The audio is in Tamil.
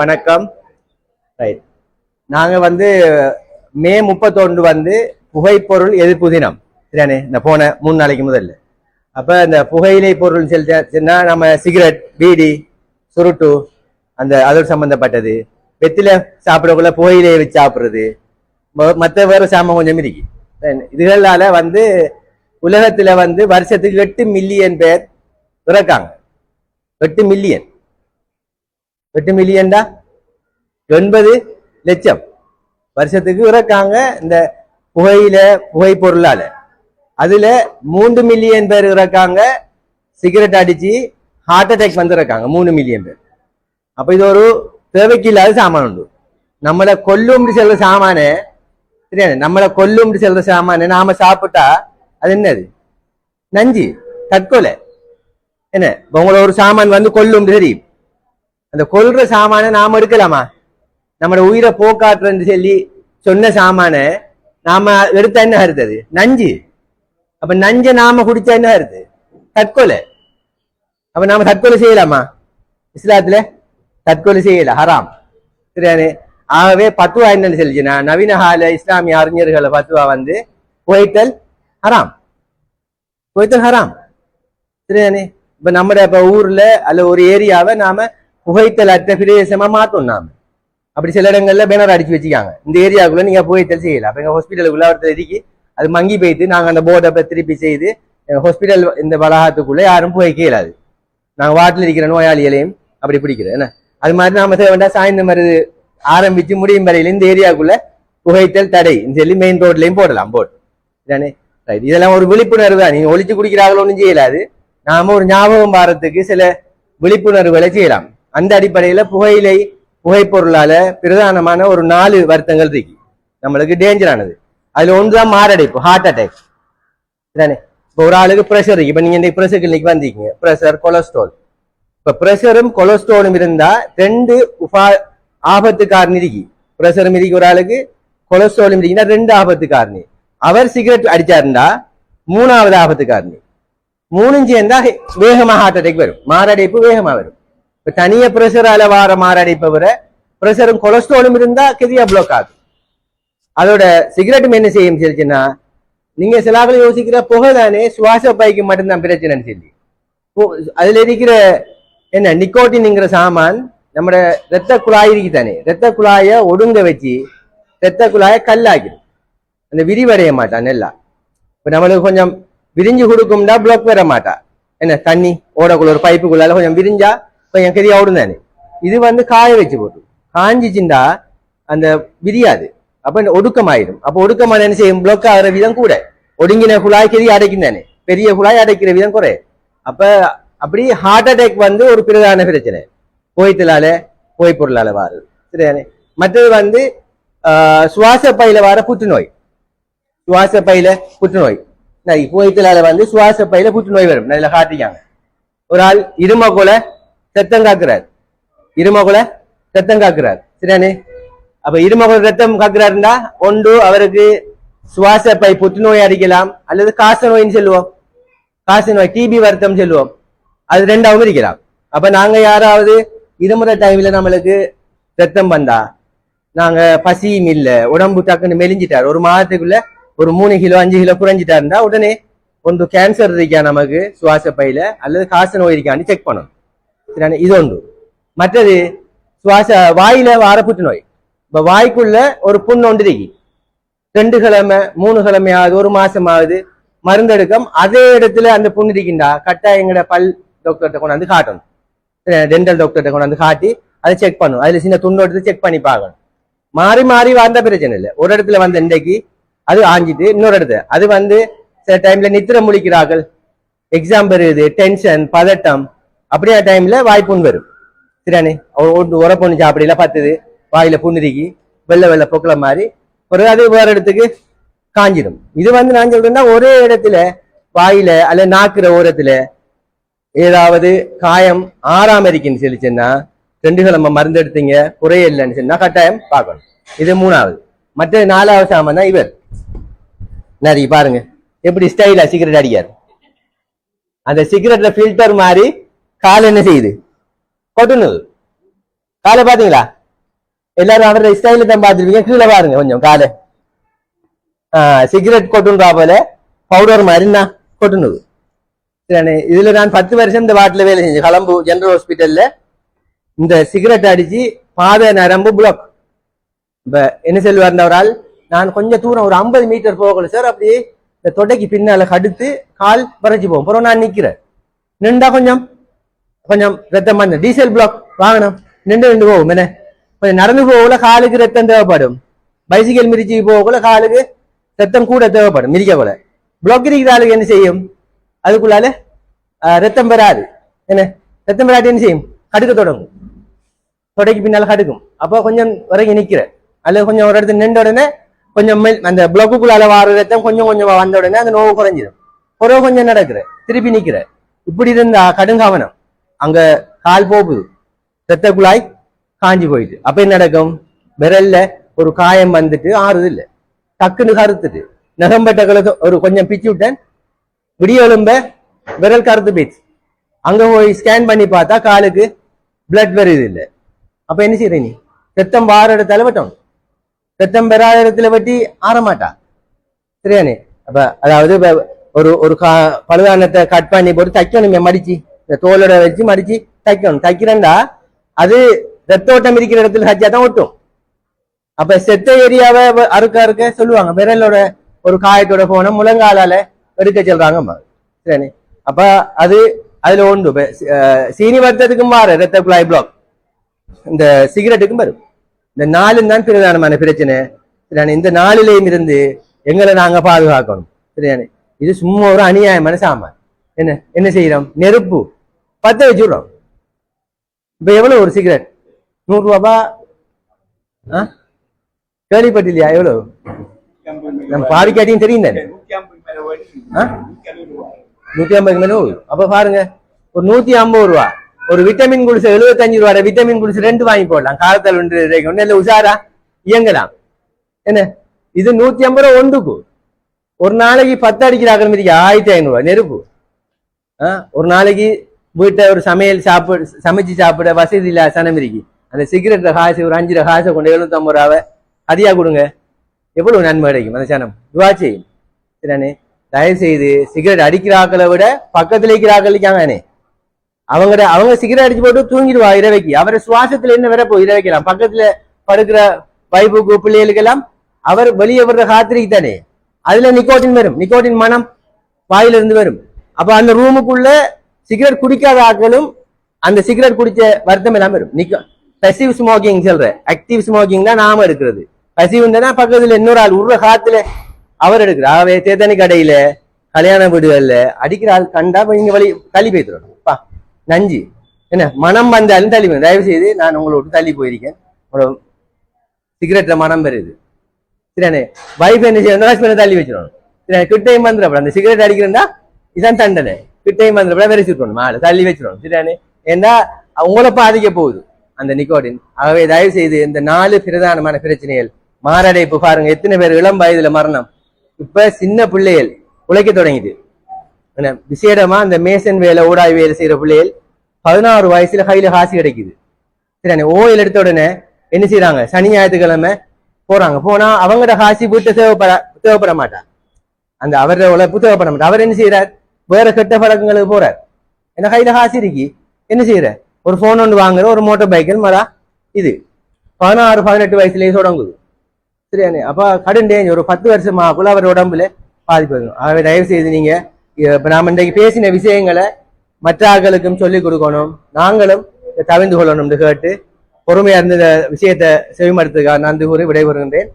வணக்கம். ரைட் நாங்கள் வந்து மே முப்பத்தொன்று வந்து புகைப்பொருள் எதிர்ப்பு தினம். சரியானே இந்த போன மூணு நாளைக்கு முதல்ல. அப்போ இந்த புகையிலை பொருள் சொல்லிட்டா நம்ம சிகரெட் பீடி சுருட்டு அந்த அதோடு சம்மந்தப்பட்டது வெத்தில சாப்பிடக்குள்ள புகையிலையை வச்சு சாப்பிட்றது. மற்ற மத்த வேற சாமான் கொஞ்சம் இருக்கு இதுகளால் வந்து உலகத்தில் வந்து வருஷத்துக்கு எட்டு மில்லியன் பேர் பிறக்காங்க. எட்டு மில்லியன் எட்டு மில்லியன்டா எண்பது லட்சம். வருஷத்துக்கு இறக்காங்க இந்த புகையில புகை பொருளால அதுல மூன்று மில்லியன் பேர் இறக்காங்க. சிகரெட் அடிச்சு ஹார்ட் அட்டாக் வந்து இறக்காங்க மூணு மில்லியன் பேர். அப்ப இது ஒரு தேவைக்கு இல்லாத சாமான் உண்டு. நம்மளை கொல்லும் செல்ற சாமானு சரியா நம்மளை கொல்லும் செல்ற சாமானு நாம சாப்பிட்டா அது என்னது? நஞ்சு தற்கொலை. என்ன? உங்களை ஒரு சாமான் வந்து கொல்லும் தெரியும். அந்த கொல்ற சாமானை நாம எடுக்கலாமா? நம்மளோட உயிரை போக்காட்டுறன்னு சொல்லி சொன்ன சாமான நாம எடுத்த என்ன அறுத்தது நஞ்சு. அப்ப நஞ்ச நாம குடிச்சா என்ன அறுது தற்கொலை. அப்ப நாம தற்கொலை செய்யலாமா? இஸ்லாத்துல தற்கொலை செய்யல. ஹராம். சரியானே? ஆகவே பத்துவா என்னன்னு சொல்லிச்சுன்னா நவீன கால இஸ்லாமிய அறிஞர்களை பத்துவா வந்து புகைத்தல் ஹராம். புகைத்தல் ஹராம். சரியானே? இப்ப நம்மட இப்ப ஊர்ல அல்ல ஒரு ஏரியாவை நாம புகைத்தல் அற்ற பிரதேசமா மாத்தோம் நாம அப்படி சில இடங்கள்ல பேனர் அடிச்சு வச்சுக்காங்க. இந்த ஏரியாவுக்குள்ள நீங்க புகைத்தல் செய்யலாம். அப்ப எங்க ஹாஸ்பிட்டலுக்குள்ள ஒருத்தர் இருக்கு அது மங்கி போயிட்டு நாங்க அந்த போர்டை திருப்பி செய்து ஹாஸ்பிட்டல் இந்த வளாகத்துக்குள்ள யாரும் புகைக்க இயலாது நாங்க வாட்டில் இருக்கிற நோயாளிகளையும் அப்படி பிடிக்கிறோம் என்ன? அது மாதிரி நாம செய்ய வேண்டாம். சாய்ந்த மருது ஆரம்பிச்சு முடியும் வரையில இந்த ஏரியாவுக்குள்ள புகைத்தல் தடை. சொல்லி மெயின் ரோட்லயும் போடலாம் போட் தானே ரைட் இதெல்லாம் ஒரு விழிப்புணர்வு தான். நீங்க ஒழிச்சு குடிக்கிறாங்களோ ஒன்றும் செய்யலாது. நாம ஒரு ஞாபகம் வாரத்துக்கு சில விழிப்புணர்வுகளை செய்யலாம். அந்த அடிப்படையில புகையிலை புகைப்பொருளால பிரதானமான ஒரு நாலு வருத்தங்கள் இருக்கு. நம்மளுக்கு டேஞ்சரானது அதுல ஒன்றுதான் மாரடைப்பு ஹார்ட் அட்டாக் தானே இப்போ ஒரு ஆளுக்கு ப்ரெஷர் இருக்கு. இப்ப நீங்க இந்த ப்ரெஷர் கிளினிக் வந்தீங்க. ப்ரெஷர் கொலஸ்ட்ரால் இப்ப ப்ரெஷரும் கொலஸ்ட்ராலும் இருந்தா ரெண்டு உபா ஆபத்து காரணி இருக்கு. ப்ரெஷரும் இருக்கு ஒரு ஆளுக்கு கொலஸ்ட்ராலும் இருக்குன்னா ரெண்டு ஆபத்து காரணி. அவர் சிகரெட் அடிச்சாருந்தா மூணாவது ஆபத்து காரணி. மூணும் சேர்ந்தா வேகமா ஹார்ட் அட்டாக் வரும். மாரடைப்பு வேகமா வரும். தனிய ப்ரெஷரால வார மாரடைப்பவரை பிரஷரும் ப்ரெஷரும் கொலஸ்ட்ராலும் இருந்தா கெதியா பிளாக் ஆகும். அதோட சிகரெட்டும் என்ன செய்யும் சொல்லிச்சுன்னா நீங்க சிலாக்கள் யோசிக்கிற புகை தானே சுவாச பைக்கு மட்டும்தான் பிரச்சனைன்னு சொல்லி. அதுல இருக்கிற என்ன நிக்கோட்டின்ங்கிற சாமான் நம்ம ரத்த குழாய் இருக்கு தானே ரத்த குழாய ஒடுங்க வச்சு ரத்த குழாய கல்லாக்கிடும். அந்த விரிவடைய மாட்டான் எல்லாம் இப்ப நம்மளுக்கு கொஞ்சம் விரிஞ்சு கொடுக்கும்னா பிளாக் வர மாட்டா. என்ன தண்ணி ஓடக்குள்ள ஒரு பைப்புக்குள்ளால கொஞ்சம் விரிஞ்சா கொஞ்சம் கெதியா அவுடும் தானே இது வந்து காய வச்சு போட்டு காஞ்சிச்சுண்டா அந்த விரியாது அப்ப ஒடுக்கமாயிடும் அப்ப ஒடுக்கமான என்ன செய்யும் பிளாக் ஆகிற விதம் கூட ஒடுங்கின குழாய் கெதி அடைக்கும் தானே பெரிய குழாய் அடைக்கிற விதம் குறை அப்ப அப்படி ஹார்ட் அட்டாக் வந்து ஒரு பிரதான பிரச்சனை போய்த்தலால போய் பொருளால வாரு சரிதானே மற்றது வந்து ஆஹ், சுவாச பையில வர புற்றுநோய் சுவாச பையில புற்றுநோய் போய்த்தலால வந்து சுவாச பையில புற்றுநோய் வரும் நல்ல காட்டிக்காங்க ஒரு ஆள் இரும கொலை ரத்தம் காக்குறார். இருமகுல கொலை ரத்தம் காக்குறார். சரியானே அப்ப இருமகுல ரத்தம் காக்குறாருன்னா ஒன்று அவருக்கு சுவாச பை புற்றுநோய் அடிக்கலாம். அல்லது காச நோயின்னு சொல்லுவோம். காச நோய் டிபி வருத்தம் சொல்லுவோம். அது ரெண்டாவும் இருக்கலாம். அப்ப நாங்க யாராவது இருமுறை டைம்ல நம்மளுக்கு ரத்தம் வந்தா நாங்க பசியும் இல்ல உடம்பு டக்குன்னு மெலிஞ்சிட்டார். ஒரு மாதத்துக்குள்ள ஒரு மூணு கிலோ அஞ்சு கிலோ குறைஞ்சிட்டாருந்தா உடனே ஒன்று கேன்சர் இருக்கா நமக்கு? சுவாச பையில அல்லது காச நோய் இருக்கான்னு செக் பண்ணணும். சரிதானே? இது ஒன்று மற்றது சுவாச வாயில வார புற்றுநோய் இப்ப வாய்க்குள்ள ஒரு புண் ஒன்றிருக்கு ரெண்டு கிழமை மூணு கிழமையாவது ஒரு மாசம் ஆகுது மருந்தெடுக்கம் அதே இடத்துல அந்த புண் இருக்கின்றா கட்டாயம் எங்கட பல் டாக்டர்கிட்ட கொண்டாந்து காட்டணும் டென்டல் டாக்டர்கிட்ட கொண்டாந்து காட்டி அதை செக் பண்ணணும் அதுல சின்ன துண்டு எடுத்து செக் பண்ணி பார்க்கணும் மாறி மாறி வந்த பிரச்சனை இல்லை ஒரு இடத்துல வந்த இன்றைக்கு அது ஆஞ்சிட்டு இன்னொரு இடத்துல அது வந்து சில டைம்ல நித்திர முழிக்கிறார்கள் எக்ஸாம் வருது டென்ஷன் பதட்டம் அப்படியே டைம்ல வாய்ப்புண் வரும். சரியானே உர பொண்ணு சாப்பிடல பத்துது. வாயில புண்ணுருக்கி வெள்ளை வெள்ளை பொக்கல மாதிரி. ஒரு அது வேற இடத்துக்கு காஞ்சிடும் இது வந்து நான் சொல்றேன்னா ஒரே இடத்துல வாயில அல்ல நாக்குற ஓரத்துல ஏதாவது காயம் ஆறாம இருக்குன்னு சொல்லிச்சுன்னா ரெண்டு கிழமை மருந்து எடுத்தீங்க குறையில்லைன்னு சொன்னா கட்டாயம் பார்க்கணும். இது மூணாவது. மற்ற நாலாவது சாமான் தான் இவர். நரி பாருங்க. எப்படி ஸ்டைலா சிகரெட் அடிக்காரு அந்த சிகரெட்ல ஃபில்டர் மாதிரி கால் என்ன செய்யுது கொட்டுனது காலை பாத்தீங்களா எல்லாரும் அவரோட ஸ்டைல தான் பார்த்துருப்பீங்க கீழே பாருங்க கொஞ்சம் காலை சிகரெட் கொட்டுன்றா போல பவுடர் மாதிரி கொட்டுனது சரிண்ணே இதுல நான் பத்து வருஷம் இந்த வாட்டில் வேலை செஞ்சேன் கலம்பு ஜெனரல் ஹாஸ்பிட்டல்ல இந்த சிகரெட் அடிச்சு பாதை நரம்பு பிளாக் இப்ப என்ன செல்வார் அவரால் நான் கொஞ்சம் தூரம் ஒரு ஐம்பது மீட்டர் போகல சார் அப்படியே இந்த தொடைக்கு பின்னால கடுத்து கால் பறச்சு போவோம் அப்புறம் நான் நிக்கிறேன் நின்றா கொஞ்சம் கொஞ்சம் ரத்தம் பண்ண டீசல் பிளாக் வாங்கணும். நின்று நின்று போகும் என்ன? கொஞ்சம் நடந்து போகல காலுக்கு ரத்தம் தேவைப்படும். பைசிக்கல் மிதிச்சு போகல காலுக்கு ரத்தம் கூட தேவைப்படும் மிதிக்க போல. பிளாக் இருக்கிற ஆளுக்கு என்ன செய்யும்? அதுக்குள்ளால ரத்தம் பெறாது என்ன? ரத்தம் பெறாது என்ன செய்யும்? கடுக்க தொடங்கும். தொடைக்கு பின்னால கடுக்கும். அப்போ கொஞ்சம் இறங்கி நிற்கிற அல்லது கொஞ்சம் ஒரு இடத்துல நின்ற உடனே கொஞ்சம் அந்த பிளாக்குக்குள்ளால வார ரத்தம் கொஞ்சம் கொஞ்சமா வந்த உடனே அந்த நோவு குறைஞ்சிடும் குறவு கொஞ்சம் நடக்கிற திருப்பி நிற்கிற இப்படி இருந்தா கடுங்காவனம் அங்க கால் போகுது. ரத்த குழாய் காஞ்சி போயிட்டு. அப்ப என்ன நடக்கும்? விரல்ல ஒரு காயம் வந்துட்டு ஆறுது இல்ல டக்குன்னு கருத்துட்டு நகம்பட்டகளுக்கு ஒரு கொஞ்சம் பிச்சு விட்டேன். விடிய எலும்ப விரல் கருத்து போயிடுச்சு. அங்க போய் ஸ்கேன் பண்ணி பார்த்தா காலுக்கு பிளட் வருது இல்ல. அப்ப என்ன செய்யற நீ? ரத்தம் வார இடத்துல வெட்டணும். ரத்தம் பெறாத இடத்துல வெட்டி ஆறமாட்டா? சரியானே அப்ப அதாவது ஒரு ஒரு கா பழுதானத்தை கட் பண்ணி போட்டு தைக்கணுமே மடிச்சு. இந்த தோலோட வச்சு மடிச்சு தைக்கணும். தைக்கிறேன்டா. அது ரத்த ஓட்டம் இருக்கிற இடத்துல தைச்சா தான் ஒட்டும் அப்ப செத்த ஏரியாவை அறுக்க அறுக்க சொல்லுவாங்க. விரலோட ஒரு காயத்தோட போன முழங்காலால எடுக்க சொல்றாங்க சரியானே? அப்ப அது அதுல உண்டு சீனி வருத்தத்துக்கும் மாறு. ரத்த குழாய் பிளாக் இந்த சிகரெட்டுக்கும் வரும். இந்த நாலும் தான் பிரதானமான பிரச்சனை. சரியானே? இந்த நாளிலையும் இருந்து எங்களை நாங்க பாதுகாக்கணும். சரியானே? இது சும்மா ஒரு அநியாயமான சாமான். என்ன? என்ன செய்யறோம்? நெருப்பு. பத்த வச்சுடுறோம். இப்போ எவ்வளோ ஒரு சிகரெட்? நூறுரூவாபா ஆ? கேள்விப்பட்டில்லையா எவ்வளோ நம்ம பாடிக்காட்டியும் தெரியும் தானே. ஆ? நூத்தி ஐம்பது மேல போகுது பாருங்க. ஒரு நூற்றி ஐம்பது ரூபா. ஒரு விட்டமின் குடிசை எழுபத்தஞ்சு ரூபா. விட்டமின் குடிசை ரெண்டு வாங்கி போடலாம். காலத்தால் ஒன்று ஒன்றும் இல்லை உஷாரா? இயங்கலாம். என்ன? இது நூற்றி ஐம்பது ரூபா ஒன்றுக்கு. ஒரு நாளைக்கு பத்து அடிக்கிற மிதிக்க ஆயிரத்தி ஐநூறுரூவா நெருப்பு. ஆ, ஒரு நாளைக்கு வீட்டை ஒரு சமையல் சாப்பிட சமைச்சு சாப்பிட வசதி இல்லை சனம் இருக்கு அந்த சிகரெட் காசு ஒரு அஞ்சு காசை கொண்டு எழுநூத்தம்பது ரூபாவை அதிகா கொடுங்க. எவ்வளவு நன்மை கிடைக்கும் அந்த சனம்? துவா செய்யும். சரிண்ணே தயவு செய்து சிகரெட் அடிக்கிற ஆக்களை விட பக்கத்துல இருக்கிறாக்கள் இருக்காங்கண்ணே அவங்க அவங்க சிகரெட் அடிச்சு போட்டு தூங்கிடுவா இரவைக்கு. அவரை சுவாசத்துல என்ன வரப்போ? இரவைக்கலாம் பக்கத்துல படுக்கிற வைப்புக்கு பிள்ளைகளுக்கெல்லாம் அவர் வெளியே வர்ற காத்திரிக்கு தானே. அதுல நிக்கோட்டின் வரும். நிக்கோட்டின் மனம் வாயிலிருந்து வரும். அப்ப அந்த ரூமுக்குள்ள சிகரெட் குடிக்காத ஆட்களும் அந்த சிகரெட் குடிச்ச வருத்தம் எல்லாம் இருக்கும். நிற்கும் பசிவ் ஸ்மோக்கிங் சொல்ற. ஆக்டிவ் ஸ்மோக்கிங் தான் நாம எடுக்கிறது. பசிவுன்னா பக்கத்துல இன்னொரு ஆள் உருவ காத்துல அவர் எடுக்கிறார். ஆகவே தேத்தனி கடையில கல்யாண வீடுகள்ல அடிக்கிற ஆள் கண்டா இங்க வழி தள்ளி போய்த்துறோம் நஞ்சு. என்ன மனம் வந்தாலும் தள்ளி போய் தயவு செய்து நான் உங்களை விட்டு தள்ளி போயிருக்கேன். சிகரெட்ல மனம் பெறுது. சரியானே வைஃப் என்ன செய்யணும் தள்ளி வச்சிடணும் கிட்டையும் வந்துடும் அந்த சிகரெட் அடிக்கிறேன்னா இதான் தண்டனை. கிட்டையும் வந்துடப்பட வெறிச்சிடணும் மாலை தள்ளி வச்சிடணும் சரியானே ஏன்னா உங்களை பாதிக்க போகுது அந்த நிக்கோடின் ஆகவே தயவு செய்து இந்த நாலு பிரதானமான பிரச்சனைகள் மாரடைப்பு பாருங்க எத்தனை பேர் இளம் வயதுல மரணம் இப்ப சின்ன பிள்ளைகள் உழைக்க தொடங்கிது விசேடமா அந்த மேசன் வேலை ஊடாய் வேலை செய்யற பிள்ளைகள் பதினாறு வயசுல கையில காசு கிடைக்குது சரிண்ணே ஓயில் எடுத்த உடனே என்ன செய்யறாங்க சனி ஞாயிற்றுக்கிழமை போறாங்க போனா அவங்களோட காசி வீட்டை தேவைப்பட தேவைப்பட மாட்டா அந்த அவரோட உழைப்பு தேவைப்பட மாட்டா அவர் என்ன செய்யறார் வேற கெட்ட பழக்கங்களுக்கு போறார் என்ன கையில காசு இருக்கு என்ன செய்யற ஒரு போன் ஒன்று வாங்குற ஒரு மோட்டார் பைக்கில் மரா இது பதினாறு பதினெட்டு வயசுலயே தொடங்குது சரியானே அப்ப கடன் டேஞ்சர் ஒரு பத்து வருஷமாக்குள்ள அவர் உடம்புல பாதிப்பு வரும் ஆகவே தயவு செய்து நீங்க இப்ப நாம் இன்றைக்கு பேசின விஷயங்களை மற்ற ஆட்களுக்கும் சொல்லிக் கொடுக்கணும் நாங்களும் தவிர்ந்து கொள்ளணும்னு கேட்டு பொறுமையா இருந்த விஷயத்தை செவிமடுத்துக்காக நன்றி கூறி விடைபெறுகின்றேன்